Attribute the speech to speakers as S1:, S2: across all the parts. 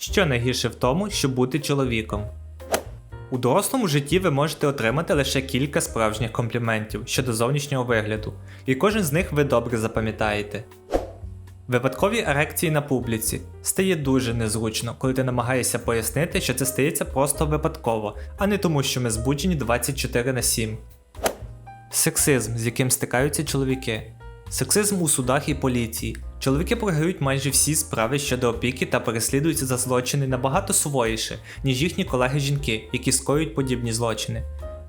S1: Що найгірше в тому, щоб бути чоловіком? У дорослому житті ви можете отримати лише кілька справжніх компліментів щодо зовнішнього вигляду, і кожен з них ви добре запам'ятаєте. Випадкові ерекції на публіці стає дуже незручно, коли ти намагаєшся пояснити, що це стається просто випадково, а не тому, що ми збуджені 24 на 7. Сексизм, з яким стикаються чоловіки. Сексизм у судах і поліції. Чоловіки програють майже всі справи щодо опіки та переслідуються за злочини набагато суворіше, ніж їхні колеги-жінки, які скоюють подібні злочини.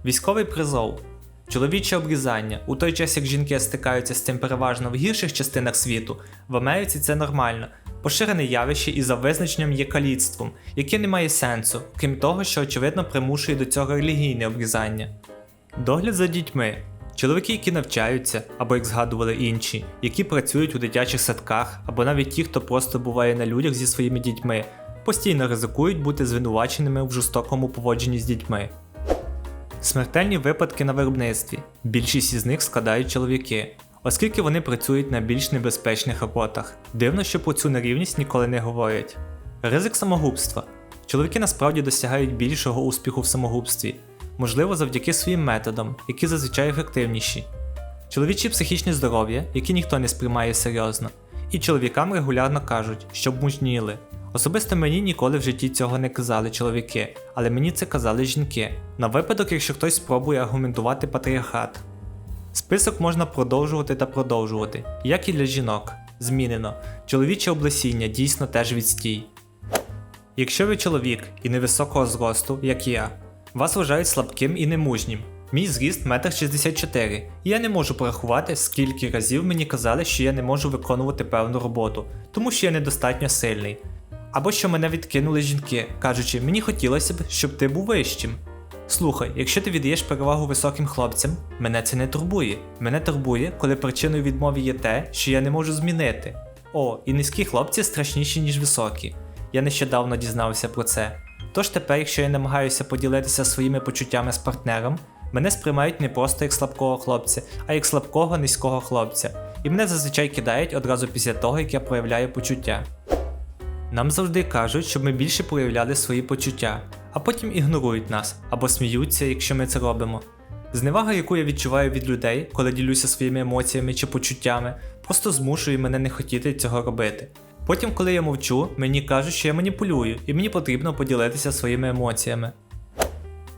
S1: Військовий призов. Чоловіче обрізання. У той час як жінки стикаються з цим переважно в гірших частинах світу, в Америці це нормально. Поширене явище і за визначенням є каліцтвом, яке не має сенсу, крім того, що очевидно примушує до цього релігійне обрізання. Догляд за дітьми. Чоловіки, які навчаються, або як згадували інші, які працюють у дитячих садках, або навіть ті, хто просто буває на людях зі своїми дітьми, постійно ризикують бути звинуваченими в жорстокому поводженні з дітьми. Смертельні випадки на виробництві. Більшість із них складають чоловіки, оскільки вони працюють на більш небезпечних роботах. Дивно, що про цю нерівність ніколи не говорять. Ризик самогубства. Чоловіки насправді досягають більшого успіху в самогубстві, можливо, завдяки своїм методам, які зазвичай ефективніші. Чоловіче психічне здоров'я, яке ніхто не сприймає серйозно, і чоловікам регулярно кажуть, щоб мужніли. Особисто мені ніколи в житті цього не казали чоловіки, але мені це казали жінки, на випадок, якщо хтось спробує аргументувати патріархат. Список можна продовжувати та продовжувати, як і для жінок. Змінено. Чоловіче облесіння дійсно теж відстій. Якщо ви чоловік і невисокого зросту, як я, вас вважають слабким і немужнім. Мій зріст 1,64 м, і я не можу порахувати, скільки разів мені казали, що я не можу виконувати певну роботу, тому що я недостатньо сильний. Або що мене відкинули жінки, кажучи, мені хотілося б, щоб ти був вищим. Слухай, якщо ти віддаєш перевагу високим хлопцям, мене це не турбує. Мене турбує, коли причиною відмови є те, що я не можу змінити. О, і низькі хлопці страшніші, ніж високі. Я нещодавно дізнався про це. Тож тепер, якщо я намагаюся поділитися своїми почуттями з партнером, мене сприймають не просто як слабкого хлопця, а як слабкого низького хлопця. І мене зазвичай кидають одразу після того, як я проявляю почуття. Нам завжди кажуть, щоб ми більше проявляли свої почуття, а потім ігнорують нас або сміються, якщо ми це робимо. Зневага, яку я відчуваю від людей, коли ділюся своїми емоціями чи почуттями, просто змушує мене не хотіти цього робити. Потім, коли я мовчу, мені кажуть, що я маніпулюю, і мені потрібно поділитися своїми емоціями.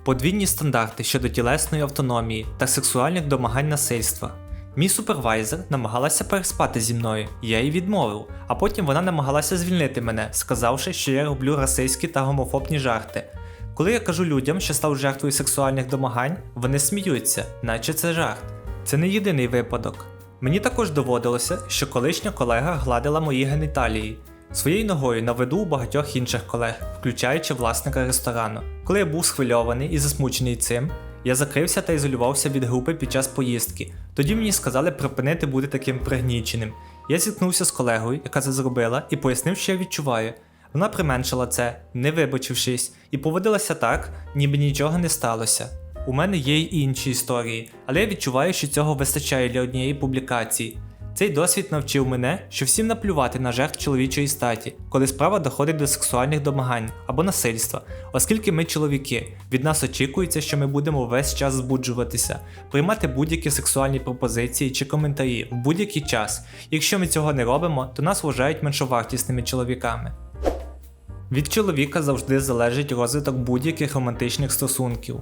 S1: Подвійні стандарти щодо тілесної автономії та сексуальних домагань насильства. Мій супервайзер намагалася переспати зі мною, я їй відмовив, а потім вона намагалася звільнити мене, сказавши, що я роблю расистські та гомофобні жарти. Коли я кажу людям, що став жертвою сексуальних домагань, вони сміються, наче це жарт. Це не єдиний випадок. Мені також доводилося, що колишня колега гладила мої геніталії своєю ногою на виду у багатьох інших колег, включаючи власника ресторану. Коли я був схвильований і засмучений цим, я закрився та ізолювався від групи під час поїздки. Тоді мені сказали припинити бути таким пригніченим. Я зіткнувся з колегою, яка це зробила, і пояснив, що я відчуваю. Вона применшила це, не вибачившись, і поводилася так, ніби нічого не сталося. У мене є й інші історії, але я відчуваю, що цього вистачає для однієї публікації. Цей досвід навчив мене, що всім наплювати на жертв чоловічої статі, коли справа доходить до сексуальних домагань або насильства, оскільки ми чоловіки, від нас очікується, що ми будемо весь час збуджуватися, приймати будь-які сексуальні пропозиції чи коментарі в будь-який час. Якщо ми цього не робимо, то нас вважають меншовартісними чоловіками. Від чоловіка завжди залежить розвиток будь-яких романтичних стосунків.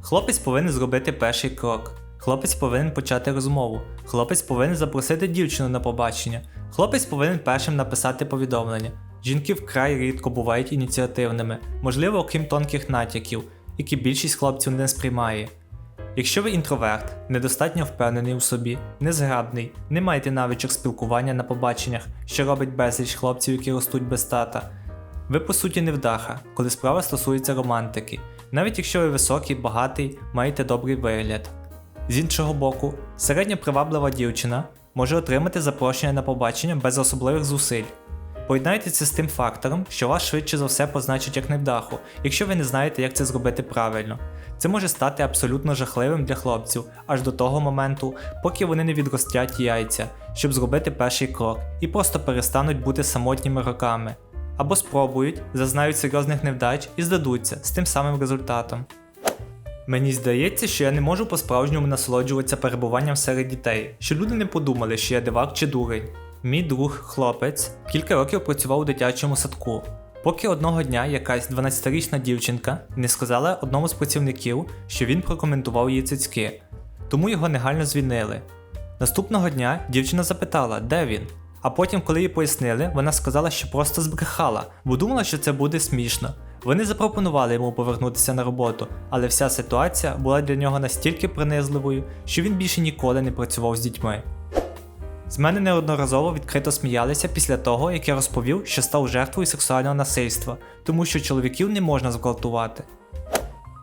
S1: Хлопець повинен зробити перший крок. Хлопець повинен почати розмову. Хлопець повинен запросити дівчину на побачення. Хлопець повинен першим написати повідомлення. Жінки вкрай рідко бувають ініціативними, можливо, окрім тонких натяків, які більшість хлопців не сприймає. Якщо ви інтроверт, недостатньо впевнений у собі, незграбний, не маєте навичок спілкування на побаченнях, що робить безліч хлопців, які ростуть без тата, ви по суті невдаха, коли справа стосується романтики, навіть якщо ви високий, багатий, маєте добрий вигляд. З іншого боку, середня приваблива дівчина може отримати запрошення на побачення без особливих зусиль. Поєднайте це з тим фактором, що вас швидше за все позначать як невдаху, якщо ви не знаєте, як це зробити правильно. Це може стати абсолютно жахливим для хлопців аж до того моменту, поки вони не відростять яйця, щоб зробити перший крок і просто перестануть бути самотніми роками. Або спробують, зазнають серйозних невдач і здадуться з тим самим результатом. Мені здається, що я не можу по-справжньому насолоджуватися перебуванням серед дітей, що люди не подумали, що я дивак чи дурень. Мій друг, хлопець, кілька років працював у дитячому садку. Поки одного дня якась 12-річна дівчинка не сказала одному з працівників, що він прокоментував її цицьки, тому його негайно звільнили. Наступного дня дівчина запитала, де він. А потім, коли їй пояснили, вона сказала, що просто збрехала, бо думала, що це буде смішно. Вони запропонували йому повернутися на роботу, але вся ситуація була для нього настільки принизливою, що він більше ніколи не працював з дітьми. З мене неодноразово відкрито сміялися після того, як я розповів, що став жертвою сексуального насильства, тому що чоловіків не можна зґвалтувати.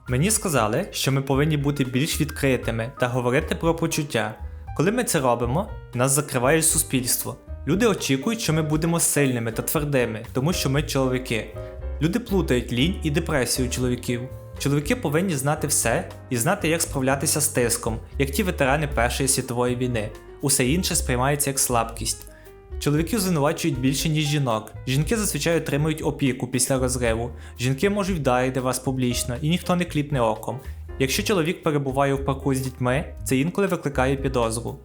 S1: Мені сказали, що ми повинні бути більш відкритими та говорити про почуття. Коли ми це робимо, нас закриває суспільство. Люди очікують, що ми будемо сильними та твердими, тому що ми чоловіки. Люди плутають лінь і депресію чоловіків. Чоловіки повинні знати все і знати, як справлятися з тиском, як ті ветерани Першої світової війни. Усе інше сприймається як слабкість. Чоловіків звинувачують більше, ніж жінок. Жінки зазвичай отримують опіку після розриву. Жінки можуть вдарити вас публічно, і ніхто не кліпне оком. Якщо чоловік перебуває в парку з дітьми, це інколи викликає підозру.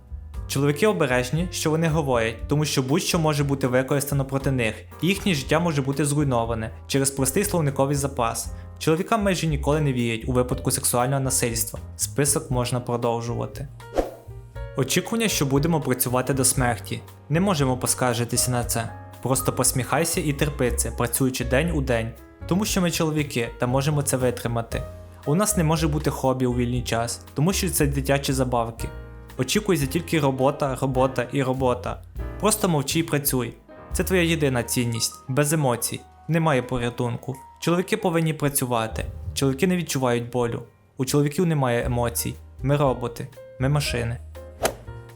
S1: Чоловіки обережні, що вони говорять, тому що будь-що може бути використано проти них, і їхнє життя може бути зруйноване через простий словниковий запас. Чоловікам майже ніколи не вірять у випадку сексуального насильства. Список можна продовжувати. Очікування, що будемо працювати до смерті. Не можемо поскаржитися на це. Просто посміхайся і терпи це, працюючи день у день, тому що ми чоловіки та можемо це витримати. У нас не може бути хобі у вільний час, тому що це дитячі забавки. Очікується тільки робота, робота і робота. Просто мовчи і працюй. Це твоя єдина цінність, без емоцій, немає порятунку. Чоловіки повинні працювати. Чоловіки не відчувають болю. У чоловіків немає емоцій. Ми роботи, ми машини.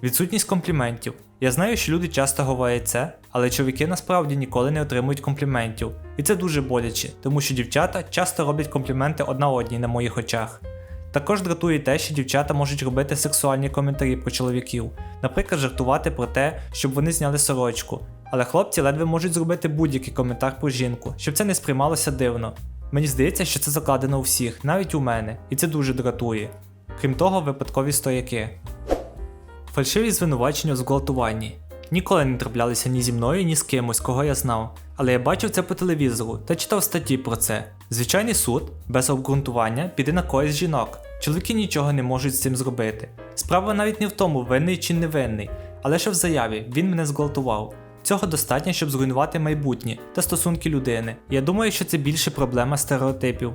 S1: Відсутність компліментів. Я знаю, що люди часто говорять це, але чоловіки насправді ніколи не отримують компліментів. І це дуже боляче, тому що дівчата часто роблять компліменти одна одній на моїх очах. Також дратує те, що дівчата можуть робити сексуальні коментарі про чоловіків, наприклад, жартувати про те, щоб вони зняли сорочку. Але хлопці ледве можуть зробити будь-який коментар про жінку, щоб це не сприймалося дивно. Мені здається, що це закладено у всіх, навіть у мене, і це дуже дратує. Крім того, випадкові стояки. Фальшиві звинувачення у зґвалтуванні. Ніколи не траплялися ні зі мною, ні з кимось, кого я знав. Але я бачив це по телевізору та читав статті про це. Звичайний суд, без обґрунтування, піде на користь жінок. Чоловіки нічого не можуть з цим зробити. Справа навіть не в тому, винний чи невинний, але що в заяві він мене зґвалтував. Цього достатньо, щоб зруйнувати майбутнє та стосунки людини. Я думаю, що це більше проблема стереотипів.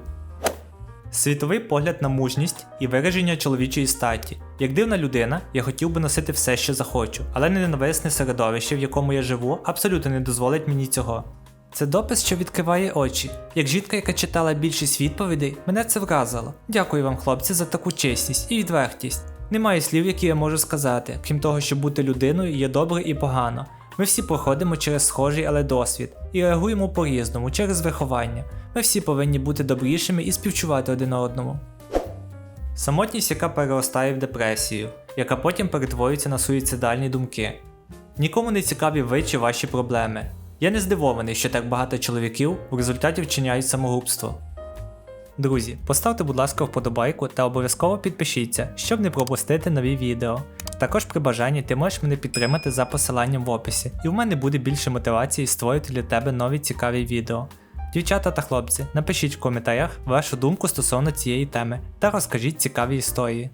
S1: Світовий погляд на мужність і вираження чоловічої статі. Як дивна людина, я хотів би носити все, що захочу, але ненависне середовище, в якому я живу, абсолютно не дозволить мені цього. Це допис, що відкриває очі. Як жінка, яка читала більшість відповідей, мене це вразило. Дякую вам, хлопці, за таку чесність і відвертість. Немає слів, які я можу сказати, крім того, що бути людиною є добре і погано. Ми всі проходимо через схожий, але досвід і реагуємо по-різному через виховання. Ми всі повинні бути добрішими і співчувати один одному. Самотність, яка переростає в депресію, яка потім перетворюється на суїцидальні думки. Нікому не цікаві ви чи ваші проблеми. Я не здивований, що так багато чоловіків в результаті вчиняють самогубство. Друзі, поставте, будь ласка, вподобайку та обов'язково підпишіться, щоб не пропустити нові відео. Також при бажанні ти можеш мене підтримати за посиланням в описі, і в мене буде більше мотивації створити для тебе нові цікаві відео. Дівчата та хлопці, напишіть в коментарях вашу думку стосовно цієї теми та розкажіть цікаві історії.